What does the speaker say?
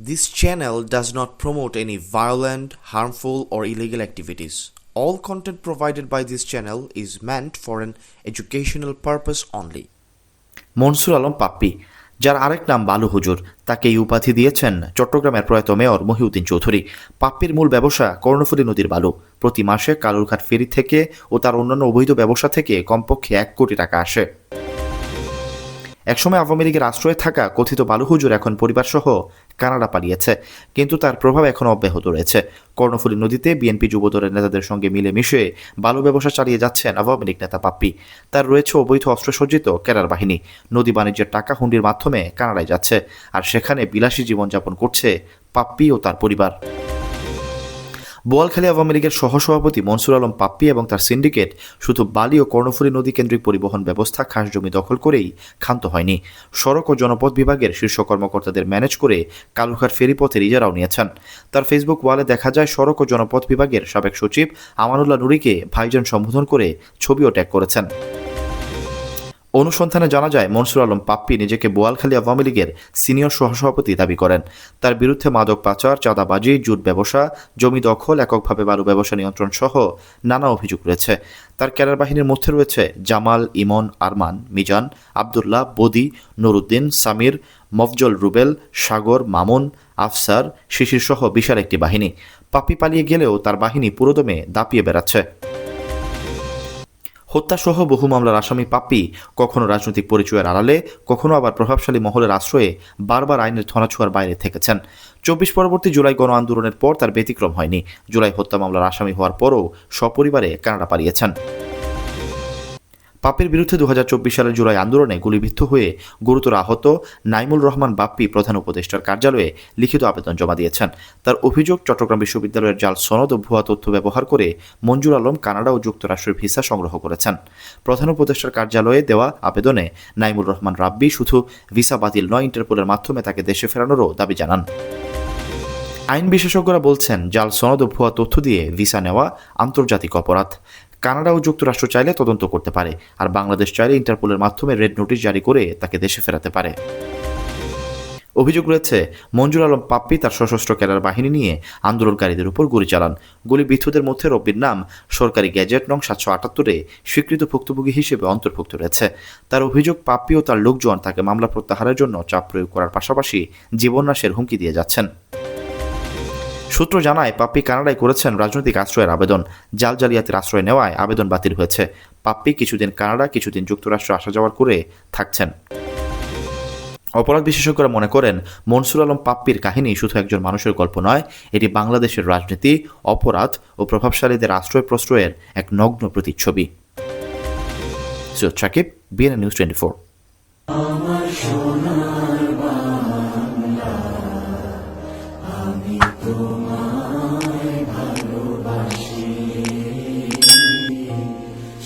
This channel does not promote any violent, harmful, or illegal activities. All content provided by this channel is meant for an educational purpose only. Mansur Alam Pappi যার আরেক নাম বালু হুজুর তাকে এই উপাধি দিয়েছেন চট্টগ্রামের প্রয়াত মেয়র মহিউদ্দিন চৌধুরী পাপ্পির মূল ব্যবসা কর্ণফুলী নদীর বালু প্রতি মাসে কালুরঘাট ফেরি থেকে ও তার অন্যান্য অবৈধ ব্যবসা থেকে কমপক্ষে এক কোটি টাকা আসে একসময় আওয়ামী লীগের আশ্রয়ে থাকা কথিত বালু হুজুর এখন পরিবারসহ কানাডা পালিয়েছে। কিন্তু তার প্রভাব এখন অব্যাহত রয়েছে। কর্ণফুলী নদীতে বিএনপি যুবদলের নেতাদের সঙ্গে মিলেমিশে বালু ব্যবসা চালিয়ে যাচ্ছেন আওয়ামী লীগ নেতা পাপ্পি। তার রয়েছে অবৈধ অস্ত্রসজ্জিত কেরার বাহিনী। নদী বাণিজ্যের টাকা হুন্ডির মাধ্যমে কানাডায় যাচ্ছে। আর সেখানে বিলাসী জীবনযাপন করছে পাপ্পি ও তার পরিবার। বোয়ালখালী আওয়ামী লীগের সহসভাপতি মনসুর আলম পাপ্পি এবং তার সিন্ডিকেট শুধু বালি ও কর্ণফুলী নদী কেন্দ্রিক পরিবহন ব্যবস্থা, খাস জমি দখল করেই ক্ষান্ত হয়নি। সড়ক ও জনপথ বিভাগের শীর্ষ কর্মকর্তাদের ম্যানেজ করে কালুঘাট ফেরিপথের ইজারাও নিয়েছেন। তার ফেসবুক ওয়ালে দেখা যায়, সড়ক ও জনপথ বিভাগের সাবেক সচিব আমানুল্লাহ নুরিকে ভাইজান সম্বোধন করে ছবিও ট্যাগ করেছেন। অনুসন্ধানে জানা যায়, মনসুর আলম পাপ্পি নিজেকে বোয়ালখালী আওয়ামী লীগের সিনিয়র সহসভাপতি দাবি করেন। তার বিরুদ্ধে মাদক পাচার, চাঁদাবাজি, জুট ব্যবসা, জমি দখল, এককভাবে বালু ব্যবসা নিয়ন্ত্রণ সহ নানা অভিযোগ রয়েছে। তার ক্যাডার বাহিনীর মধ্যে রয়েছে জামাল, ইমন, আরমান, মিজান, আবদুল্লাহ, বদি, নুরুদ্দিন, সামির, মফজল রুবেল, সাগর, মামুন, আফসার, শিশির সহ বিশাল একটি বাহিনী। পাপ্পি পালিয়ে গেলেও তার বাহিনী পুরোদমে দাপিয়ে বেড়াচ্ছে। হত্যাসহ বহু মামলার আসামি পাপ্পি কখনো রাজনৈতিক পরিচয়ের আড়ালে, কখনো আবার প্রভাবশালী মহলের আশ্রয়ে বারবার আইনের ধনাছোঁয়ার বাইরে থেকেছেন। চব্বিশ পরবর্তী জুলাই গণ আন্দোলনের পর তার ব্যতিক্রম হয়নি। জুলাই হত্যা মামলার আসামি হওয়ার পরও সপরিবারে কানাডা পালিয়েছেন। পাপের বিরুদ্ধে দু হাজার চব্বিশ সালের জুলাই আন্দোলনে গুলিবিদ্ধ হয়ে গুরুতর আহত নাইমুল রহমান বাপ্পি প্রধান উপদেষ্টার কার্যালয়ে লিখিত আবেদন জমা দিয়েছেন। তার অভিযোগ, চট্টগ্রাম বিশ্ববিদ্যালয়ের জাল সনদ ও ভুয়া তথ্য ব্যবহার করে মঞ্জুর আলম কানাডা ও যুক্তরাষ্ট্রের ভিসা সংগ্রহ করেছেন। প্রধান উপদেষ্টার কার্যালয়ে দেওয়া আবেদনে নাইমুল রহমান রাব্বি শুধু ভিসা বাতিল নয়, ইন্টারপোলের মাধ্যমে তাকে দেশে ফেরানোরও দাবি জানান। আইন বিশেষজ্ঞরা বলছেন, জাল সনদ ও ভুয়া তথ্য দিয়ে ভিসা নেওয়া আন্তর্জাতিক অপরাধ। কানাডা ও যুক্তরাষ্ট্র চাইলে তদন্ত করতে পারে, আর বাংলাদেশ চাইলে ইন্টারপোলের মাধ্যমে রেড নোটিশ জারি করে তাকে দেশে ফেরাতে পারে। অভিযোগ রয়েছে, মঞ্জুর আলম পাপ্পি তার সশস্ত্র ক্যাডার বাহিনী নিয়ে আন্দোলনকারীদের উপর গুলি চালান। গুলি গুলিবিদ্ধদের মধ্যে রব্বির নাম, সরকারি গ্যাজেট নং সাতশো আটাত্তরে স্বীকৃত ভুক্তভোগী হিসেবে অন্তর্ভুক্ত রয়েছে। তার অভিযোগ, পাপ্পি ও তার লোকজন তাকে মামলা প্রত্যাহারের জন্য চাপ প্রয়োগ করার পাশাপাশি জীবননাশের হুমকি দিয়ে যাচ্ছেন। সূত্র জানায়, পাপ্পি কানাডায় করেছেন রাজনৈতিক আশ্রয়ের আবেদন। জাল জালিয়াতির আশ্রয় নেওয়ায় আবেদন বাতিল হয়েছে। পাপ্পি কিছুদিন কানাডা, কিছুদিন যুক্তরাষ্ট্র আসা যাওয়ার করে থাকছেন। অপরাধ বিশেষজ্ঞরা মনে করেন, মনসুর আলম পাপ্পির কাহিনী শুধু একজন মানুষের গল্প নয়, এটি বাংলাদেশের রাজনীতি, অপরাধ ও প্রভাবশালীদের আশ্রয় প্রশ্রয়ের এক নগ্ন প্রতিচ্ছবি। Syed Sakib BNA news twenty four